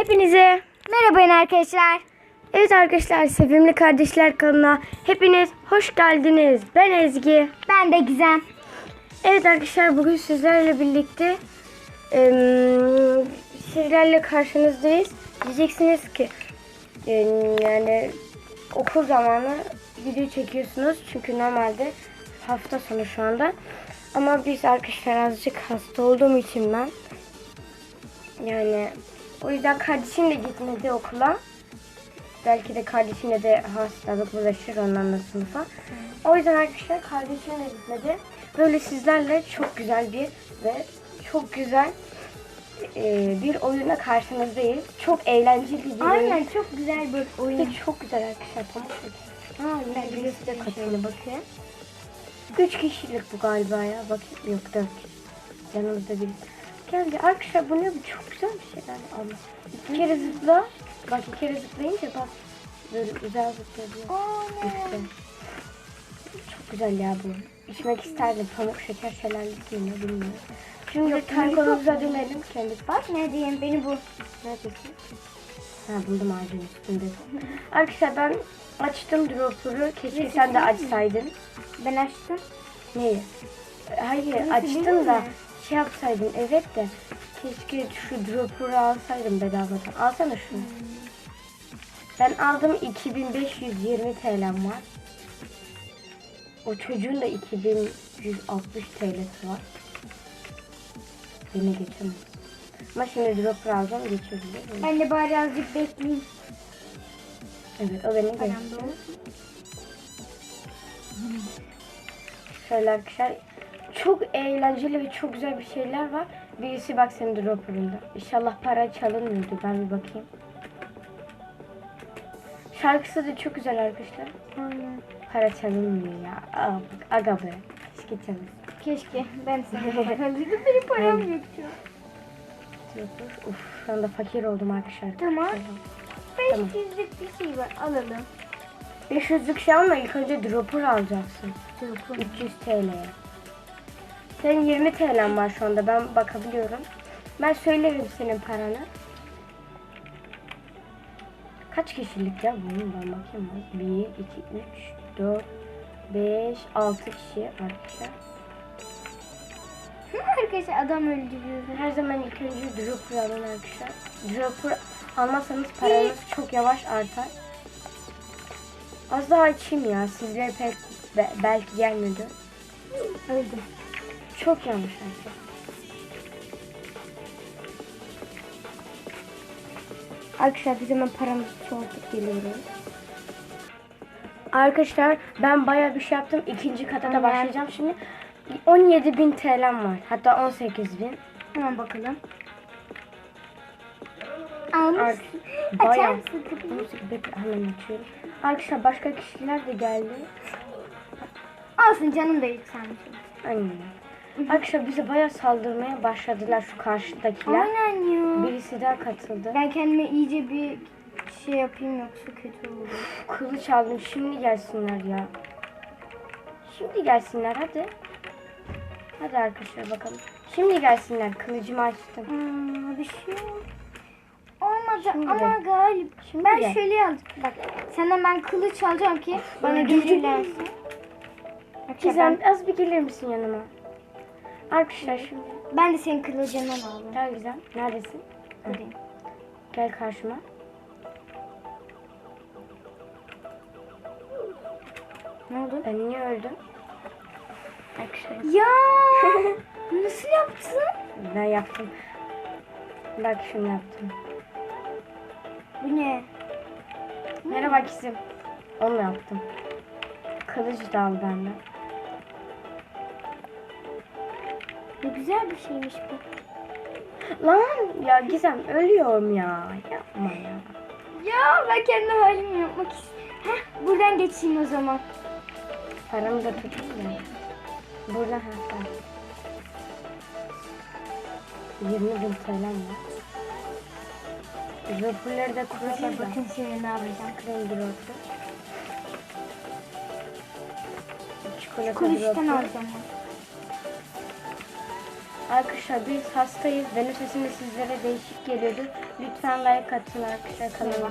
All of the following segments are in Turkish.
Hepinize Merhaba arkadaşlar. Evet arkadaşlar Sevimli Kardeşler kanalına hepiniz hoş geldiniz. Ben Ezgi. Ben de Gizem. Evet arkadaşlar bugün sizlerle birlikte eee, sizlerle karşınızdayız. Diyeceksiniz ki eee, yani okul zamanı video çekiyorsunuz çünkü normalde hafta sonu şu anda. Ama biz arkadaşlar azıcık hasta olduğum için ben yani o yüzden kardeşim de gitmedi okula. Belki de kardeşine de hastalık bulaşır ondan da sınıfa. O yüzden arkadaşlar kardeşim de gitmedi. Böyle sizlerle çok güzel bir ve çok güzel e, bir oyuna karşınızdayız. Çok eğlenceli bir oyun. Aynen çok güzel bir oyun. Ve çok güzel arkadaşlar. Pamuk. Ha, yine birisi de katıldı bakayım. Üç kişilik bu galiba ya. Bakayım. Yok dört kişi. Yanımızda biri. Geldi. Arkadaşlar bu ne? Bu çok güzel bir şey yani. Allah. İki kere zıpla. Bak bir kere zıplayınca bak. Böyle güzel zıplıyor. İşte. Çok güzel ya bu. İçmek isterdim. Pamuk şeker şelalesi mi bilmiyorum. Şimdi Yok, kendi konumuza dönelim. Kendisi. Bak ne diyeyim beni bu. Neredesin? Ha buldum ağacın üstünde. Arkadaşlar ben açtım dropper'ı. Keşke sen de açsaydın. Ben açtım. Neyi? Hayır değil da mi? Şey yapsaydın evet de keşke şu dropper'ı alsaydım bedavadan. Alsana şunu. Ben aldım 2520 TL'm var. O çocuğun da 2160 TL'si var. Beni geçemez. Ama şimdi dropper alacağım geçebilir. Ben de bari azıcık bekleyeyim. Evet o beni Param geçti. Şöyle arkadaşlar çok eğlenceli ve çok güzel bir şeyler var. Birisi bak senin dropper'ında. İnşallah para çalınmıyordu. Ben bir bakayım. Şarkısı da çok güzel arkadaşlar. Aynen. Para çalınmıyor ya. Aa, bak, aga be. Keşke çalınsın. Keşke ben sana paralıydım. Benim param yok şu an. Dropper. Uf şu anda fakir oldum arkadaşlar. Tamam. Tamam. 500'lük bir şey var alalım. 500'lük şey alma ilk önce dropper alacaksın. 300 TL'ye. Senin 20 TL'n var şu anda. Ben bakabiliyorum. Ben söylerim senin paranı. Kaç kişilik ya bunun ben bakayım. 1, 2, 3, 4, 5, 6 kişi arkadaşlar. Arkadaşlar adam öldürüyor. Her zaman ilk önce dropper alın arkadaşlar. Dropper almazsanız paranız çok yavaş artar. Az daha açayım ya. Sizlere pek be- belki gelmedi. Öldüm. Çok yanlış arkadaşlar. Arkadaşlar biz hemen paramızı çoğaltıp geliyoruz. Arkadaşlar ben bayağı bir şey yaptım. İkinci kata da başlayacağım şimdi. 17.000 TL'm var. Hatta 18.000. Hemen bakalım. Almış. Ar- Açar mısın kapıyı? Müzik bekle hemen açıyorum. Arkadaşlar başka kişiler de geldi. Olsun canım da yükselmiş. Aynen. Arkadaşlar bize bayağı saldırmaya başladılar şu karşıdakiler. Aynen ya. Birisi daha katıldı. Ben kendime iyice bir şey yapayım yoksa kötü olur. Kılıç aldım. Şimdi gelsinler ya. Şimdi gelsinler hadi. Hadi arkadaşlar bakalım. Şimdi gelsinler. Kılıcımı açtım. Aa, bir şey yok. Olmadı Şimdi ama de- galip. Şimdi ben de. şöyle aldım. Bak senden ben kılıç alacağım ki bana öldürdün. gücülensin. Arkadaşlar Gizem az bir gelir misin yanıma? Arkadaşlar şimdi. ben de senin kılıcından aldım. Gel Gizem. Neredesin? Buradayım. Gel karşıma. Ne oldu? Ben niye öldüm? Arkadaşlar. Ya nasıl yaptın? Ben yaptım. Bak şunu yaptım. Bu ne? Merhaba Gizem. Onu yaptım. Kılıcı da al benden. Ne güzel bir şeymiş bu. Lan ya Gizem ölüyorum ya. Yapma ya. Ya ben kendi halimi yapmak istiyorum. Heh, buradan geçeyim o zaman. Paramı da tutayım ya. Burada ha sen. 20 bin TL'm var. Vapurları da kurtardım. Bakın şimdi ne yapacağım. Krem dropu. Çikolata dropu. alacağım. Arkadaşlar biz hastayız. Benim sesim de sizlere değişik geliyordur. Lütfen like atın arkadaşlar kanalıma.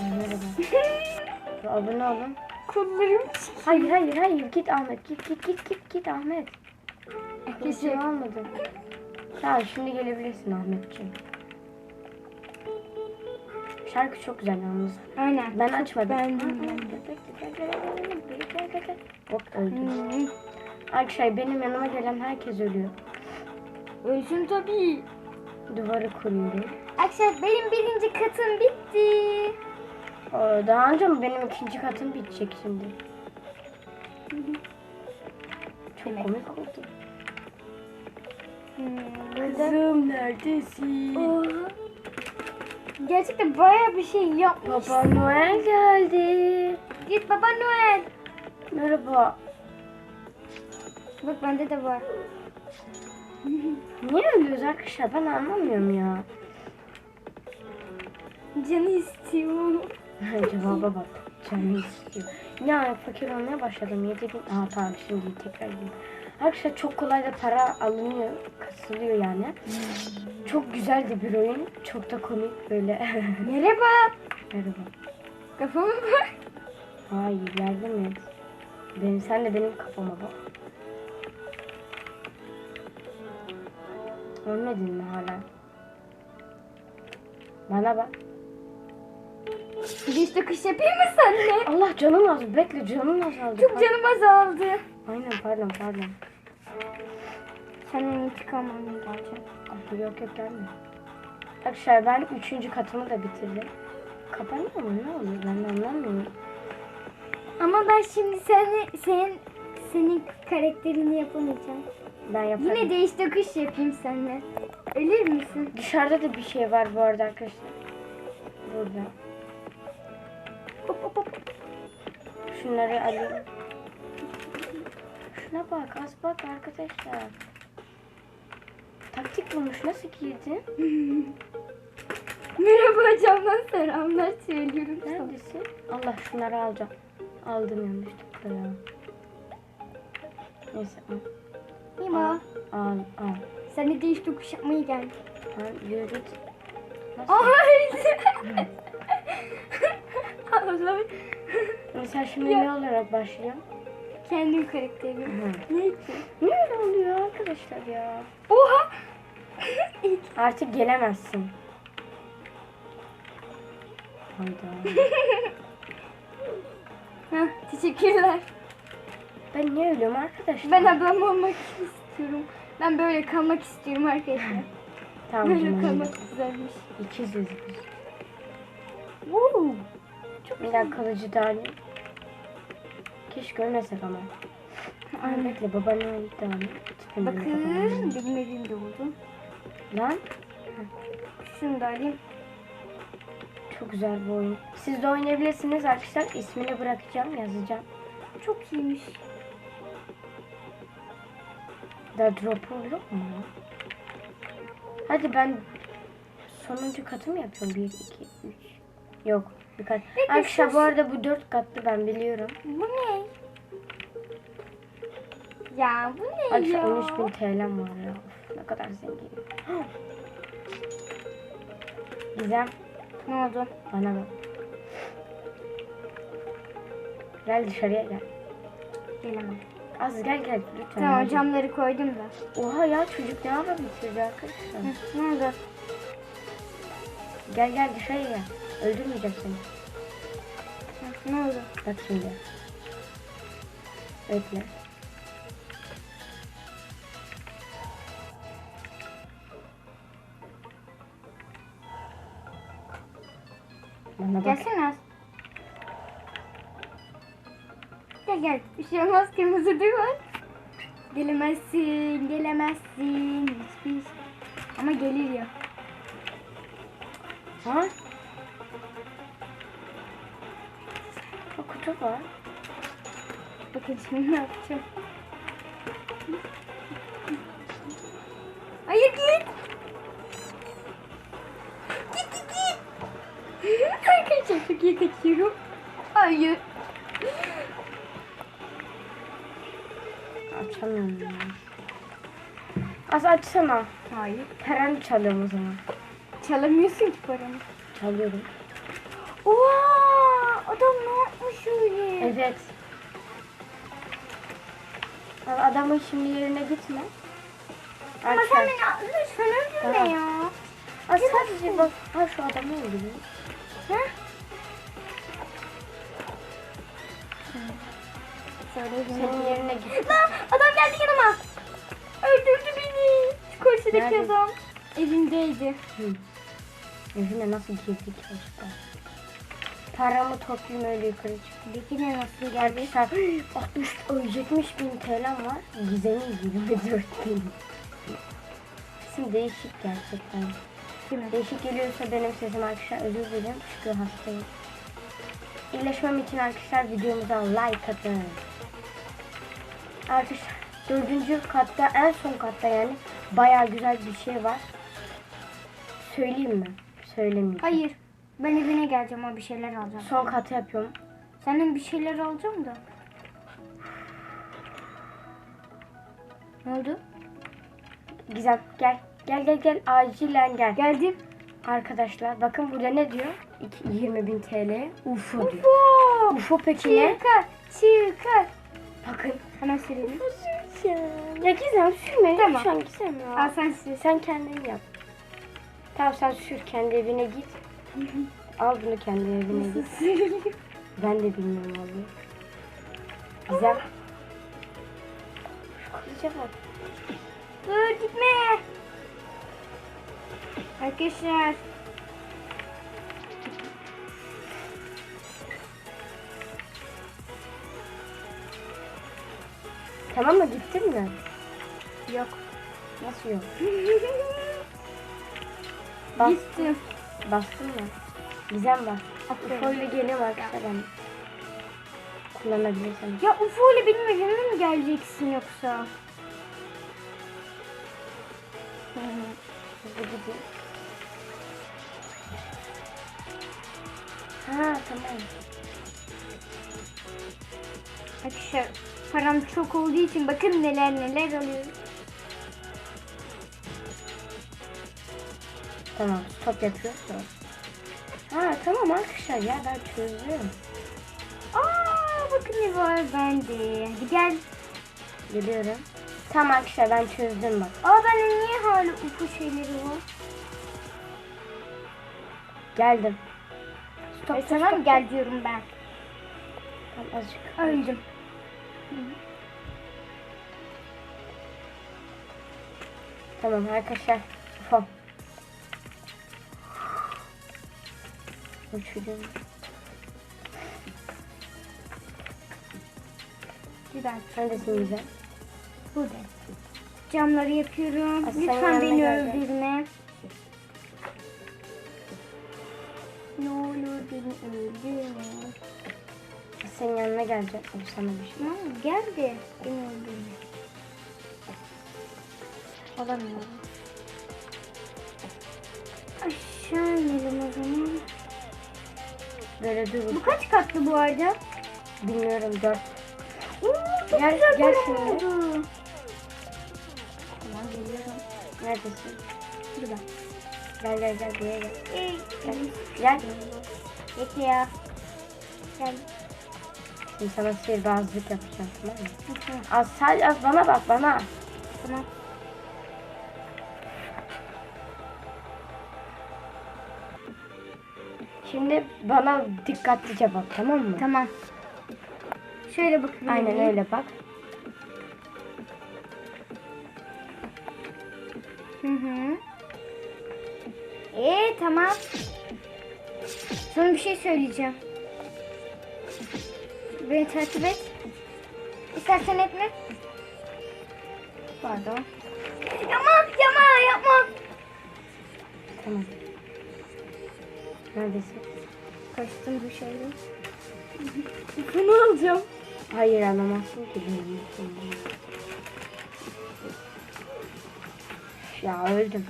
Merhaba. Abone olun. Kollarım Hayır hayır hayır git Ahmet git git git git git Ahmet. Şey Gidecek. almadım. Tamam şimdi gelebilirsin Ahmetciğim. Şarkı çok güzel yalnız. Aynen. Ben açmadım. Ben de. Hop öldü. Hmm. Arkadaşlar benim yanıma gelen herkes ölüyor. Ölsün tabii. Duvarı kuruyorum. Arkadaşlar benim birinci katım bitti. Aa, Daha önce mi benim ikinci katım bitecek şimdi? Çok Evet. komik oldu. Hmm, burada. Kızım neredesin? Oha. Gerçekten baya bir şey yapmış. Baba Noel geldi. Git baba Noel. Merhaba. Bak bende de var. Niye ölüyoruz arkadaşlar? Ben anlamıyorum ya. Canı istiyor. Cevaba bak. Canım istiyor. Ya fakir olmaya başladım. Yedi bin. Aa tamam şimdi tekrar gireyim. Arkadaşlar çok kolay da para alınıyor. Kasılıyor yani. Çok güzeldi bir oyun. Çok da komik böyle. Merhaba. Merhaba. Kafama bak. Hayır yardım et. Benim, sen de benim kafama bak. Ölmedin mi hala? Bana bak. Diş takış yapayım mı seninle? Allah canım az. Bekle canım azaldı. Çok canım azaldı. Aynen pardon pardon. Senin intikam almaya geleceğim. Ah, Yok yok gelme. Arkadaşlar ben üçüncü katımı da bitirdim. Kapanıyor mu? Ne oluyor? Ben anlamıyorum. Ama ben şimdi seni, senin, senin karakterini yapamayacağım. Ben yaparım. Yine değiş takış yapayım seninle. Ölür müsün? Dışarıda da bir şey var bu arada arkadaşlar. Burada. Hop hop hop. Şunları alayım. Şuna bak az bak arkadaşlar. Taktik bulmuş nasıl girdi? Merhaba camdan selamlar söylüyorum. Neredesin? Allah şunları alacağım. Aldım yanlışlıkla ya. Neyse al. Nima. Al al. Sen de değiş tokuş yapmaya geldin. al yürü. Nasıl? Ay. Mesela şimdi ne olarak başlayayım? Kendim karakterim. Ne ki? Ne öyle oluyor arkadaşlar ya? Oha. Artık gelemezsin. Hayda. Heh, teşekkürler. Ben niye ölüyorum arkadaşlar? Ben ablam olmak istiyorum. Ben böyle kalmak istiyorum arkadaşlar. Tamam Böyle canım. kalmak güzelmiş. İkiziz biz. Woo. Bir dakika kalıcı da alayım. Keşke ölmesek ama. Ay bekle babanın öldü alayım. Benim Bakın benim elimde oldu. Lan Şunu da alayım. çok güzel bu oyun. Siz de oynayabilirsiniz arkadaşlar. İsmini bırakacağım yazacağım. Çok iyiymiş. Da drop'u yok mu? Hadi ben sonuncu katı mı yapıyorum? 1, 2, 3. Yok. Bir kat. Peki Arkadaşlar bu arada bu dört katlı ben biliyorum. Bu ne? Ya bu ne Arkadaşlar ya? 13 bin TL'm var ya. Of, ne kadar zengin. Gizem Ne oldu? bana bak. Gel dışarıya gel. Gelemem. Az gel gel lütfen. Tamam camları koydum da. Oha ya çocuk ne yapar bitirdi arkadaşlar. Hı, ne oldu? Gel gel dışarıya gel. Öldürmeyeceğim seni. Hı, ne oldu? Bak şimdi. Bekle. Bana bak. Gelsene az. Gel. Bir şey olmaz kırmızı değil mi? Gelemezsin, gelemezsin. Hiçbir şey. Ama gelir ya. Ha? O kutu var. Bakın şimdi ne yapacağım. Hayır git. Git git git. Arkadaşlar çok iyi kaçıyorum. Hayır. Açamıyorum ya. Az açsana. Hayır. Paranı çalıyorum o zaman. Çalamıyorsun ki paramı. Çalıyorum. Oha! Adam ne yapmış öyle? Evet. Abi Adamın şimdi yerine gitme. Ama Arkadaşlar, sen beni lütfen öldürme Tamam. ya. Aa, sadece bak. Ha şu adamı öldürüyor. Ha? Söyle Senin yerine git. Lan adam geldi yanıma. Öldürdü beni. Şu koşudaki Nerede? adam. Evindeydi. Hı. Evine nasıl girdik acaba? Paramı toplayayım öyle yukarı çıkayım. Peki ne nasıl geldi? Arkadaşlar 60 ay, 70 bin TL'm var. Gizemi 24 bin. Sesim değişik gerçekten. Değil? Değişik geliyorsa benim sesim arkadaşlar özür dilerim çünkü hastayım. İyileşmem için arkadaşlar videomuza like atın. Arkadaşlar dördüncü katta en son katta yani baya güzel bir şey var. Söyleyeyim mi? Söylemeyeyim. Hayır. Ben evine geleceğim ama bir şeyler alacağım. Son katı yapıyorum. Senden bir şeyler alacağım da. Ne oldu? Gizem gel. Gel gel gel acilen gel. Geldim. Arkadaşlar bakın burada ne diyor? İki- 20 bin TL UFO diyor. UFO! UFO peki ne? Çıkar! Çıkar! Bakın. Hemen sürelim. Ya Gizem sürme. Tamam. Lütfen Gizem ya. Al sen sür. Sen kendin yap. Tamam sen sür kendi evine git. Al bunu kendi evine git. Ben de bilmiyorum vallahi. Gizem. Şu kılıca bak. Dur gitme. Arkadaşlar. Tamam mı gittin mi? Yok. Nasıl yok? Bas, Gittim. bastın mı? Gizem. Aferin. UFO ile geliyorum arkadaşlar ben. Kullanabilirsem. Ya UFO ile benim evime mi geleceksin yoksa? Hızlı gidin. Ha tamam. Arkadaşlar param çok olduğu için bakın neler neler alıyorum. Tamam stop yapıyoruz. Ha tamam arkadaşlar ya ben çözdüm. Aa bakın ne var bende. Hadi gel. Geliyorum. Tamam arkadaşlar ben çözdüm bak. Aa bende niye hala UFO şeyleri var? Geldim. Stop E, stop, tamam stop. gel diyorum ben. Tamam, azıcık. Öldüm. Tamam arkadaşlar. Ufam. Uçuyorum. Güzel. Neredesin güzel? Burada. Camları yapıyorum. Sen Lütfen beni öldürme. Ne olur beni öldürme. Senin yanına geleceğim. O sana bir şey. Ha, gel de beni öldürme. Alamıyorum. Aşağı inelim o zaman. Böyle dur. Bu kaç katlı bu arada? Bilmiyorum dört. Oo, çok Gel- güzel gel para şimdi. oldu. Tamam geliyorum. Neredesin? Burada. Gel gel gel buraya gel. Ey, Gel. Gel. Bekle ya. Gel. Şimdi sana sihirbazlık yapacağım tamam mı? Az sadece az bana bak bana. Tamam. Şimdi bana dikkatlice bak tamam mı? Tamam. Şöyle bakayım. Aynen öyle bak. Hı hı. Ee tamam. Sana bir şey söyleyeceğim. Beni takip et. İstersen etme. Pardon. Yapma, yapma, yapma. Tamam. Neredesin? Kaçtım şeyden. Bunu alacağım. Hayır alamazsın ki benim. Ya öldüm.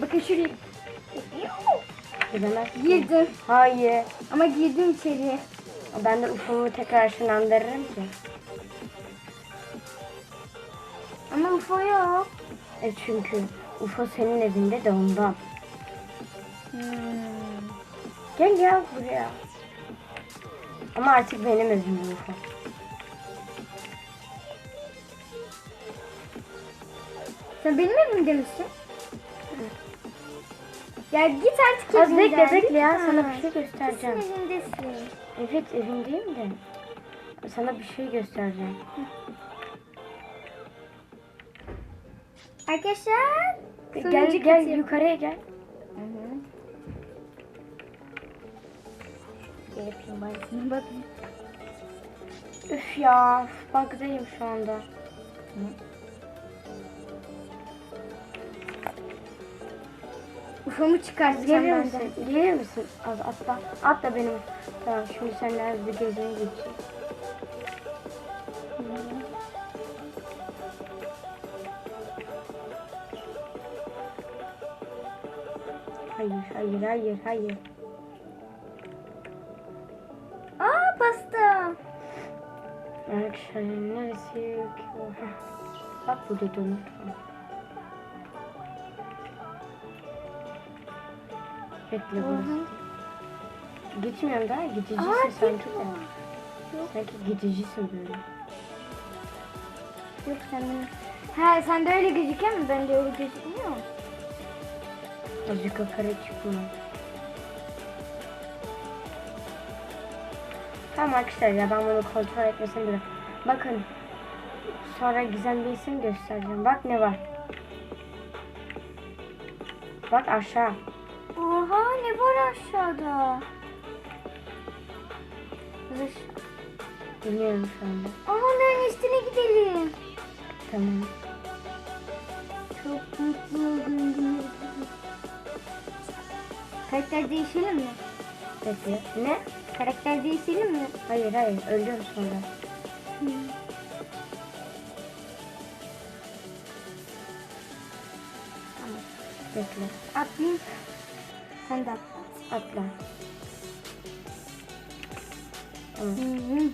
Bakın şuraya. Gidemezsin. Girdim. Hayır. Ama girdim içeriye. Ben de ufumu tekrar ışınlandırırım ki. UFO yok. E çünkü UFO senin evinde de ondan. Hmm. Gel ya buraya. Ama artık benim evim UFO. Sen benim evimde misin? Ya git artık Az evinden. bekle bekle ya sana bir şey göstereceğim. Sen evindesin. Evet evimdeyim de. Sana bir şey göstereceğim. Arkadaşlar. Gel gel katı- yukarıya gel. Hı hı. Gel yapayım bari bakayım. Üf ya bug'dayım şu anda. UFO'mu çıkartacağım Gelir ben misin? de. Gelir misin? Az atla. Atla benim. Tamam şimdi seninle hızlı gezmeye geçeceğim. Hayır, hayır, hayır, hayır. Aa pasta. Arkadaşlar neresi yok? Bak burada var. Bekle burası. Gitmiyorum daha gidicisin Aa, sanki de. Sanki gidicisin böyle. Yok sen benim. Ha sen de öyle gözüküyor mu? Ben de öyle gözükmüyor mu? Azıcık yukarı çıkma. Tamam arkadaşlar ya ben bunu kontrol etmesem bile. Bakın. Sonra gizem bir isim göstereceğim. Bak ne var. Bak aşağı. Oha ne var aşağıda? Zış. Bilmiyorum şu anda. Aa onların üstüne gidelim. Tamam. Çok mutlu oldum. Karakter değişelim mi? Bekle. Ne? Karakter değişelim mi? Hayır hayır. Ölüyorum sonra. Tamam. Bekle. Atlayayım. Sen de atla. Atla. Tamam.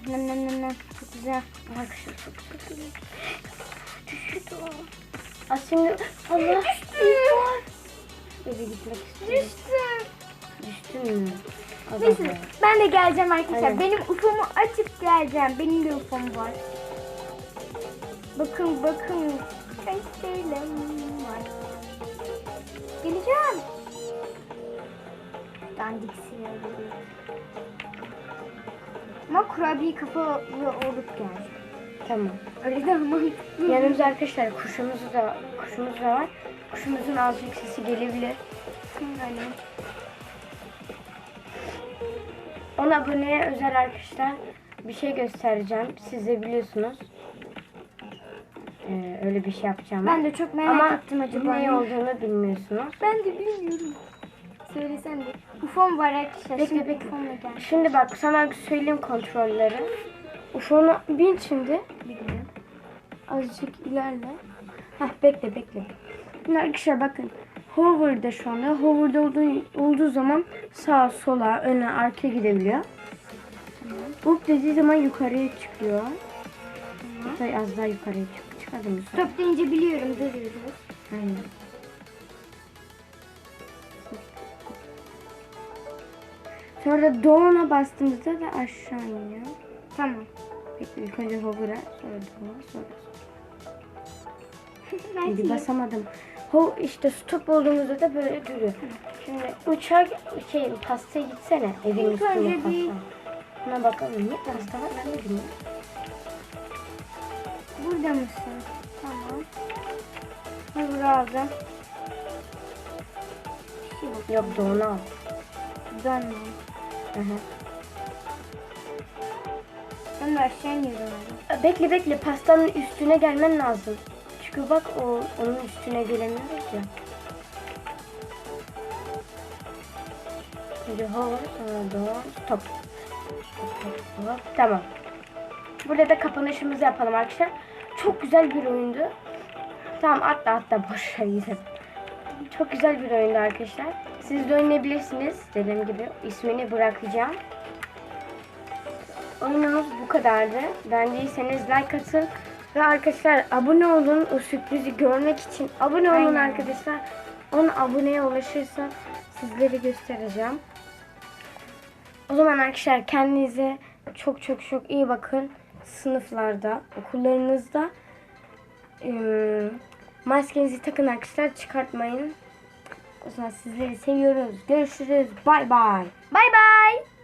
Nem nem nem nem. Çok güzel. Arkadaşlar çok güzel. Düştü o. Aa, şimdi Allah. İlk Eve gitmek istiyorum. Düştüm. Düştün mü? Neyse ben de geleceğim arkadaşlar. Aynen. Benim UFO'mu açıp geleceğim. Benim de UFO'm var. Bakın bakın. Kaçtığım var. Geleceğim. Dandik geliyor. Ama kurabiye kafalı olup geleceğim. Tamam. Öyle de mantıklı. Yanımızda arkadaşlar kuşumuz da kuşumuz da var. Kuşumuzun azıcık sesi gelebilir. Yani. On aboneye özel arkadaşlar bir şey göstereceğim. Siz de biliyorsunuz. Ee, öyle bir şey yapacağım. Ben de çok merak Ama ettim acaba. ne olduğunu bilmiyorsunuz. Ben de bilmiyorum. Söylesen de. UFO'm var arkadaşlar. Bekle, Şimdi bekle. UFO'mla gel. Şimdi bak sana söyleyeyim kontrolleri. UFO'nu bin şimdi. Bilmiyorum. Azıcık ilerle. Heh bekle bekle. Şimdi arkadaşlar bakın. Hover'da şu anda. Hover'da olduğu, olduğu zaman sağa sola öne arkaya gidebiliyor. Up dediği zaman yukarıya çıkıyor. Hatta az daha yukarıya çık. Yukarı. Stop deyince biliyorum duruyoruz. Aynen. Sonra down'a bastığımızda da aşağı iniyor. Tamam. Bekle ilk önce hover'a sonra down'a sonra Şimdi basamadım. Ho işte stop olduğumuzda da böyle duruyor. Şimdi uçak şey pastaya gitsene evin İlk üstüne önce pasta. bir- Buna bakalım ne pasta var ben de bilmiyorum. Burada mısın? Tamam. Hover aldım. Şey. Yok doğru al. Dönme. Hı hı. Ben de aşağı. Bekle bekle pastanın üstüne gelmen lazım. Çünkü bak o onun üstüne gelemiyoruz ya. Şimdi sonra doğru stop. Tamam. Burada da kapanışımızı yapalım arkadaşlar. Çok güzel bir oyundu. Tamam atla atla boş ver. Çok güzel bir oyundu arkadaşlar. Siz de oynayabilirsiniz. Dediğim gibi ismini bırakacağım. Oyunumuz bu kadardı. Beğendiyseniz like atın Ve arkadaşlar abone olun. O sürprizi görmek için abone olun Aynen. arkadaşlar. 10 aboneye ulaşırsa sizlere göstereceğim. O zaman arkadaşlar kendinize çok çok çok iyi bakın. Sınıflarda, okullarınızda maskenizi takın arkadaşlar. Çıkartmayın. O zaman sizleri seviyoruz. Görüşürüz. Bay bay. Bay bay.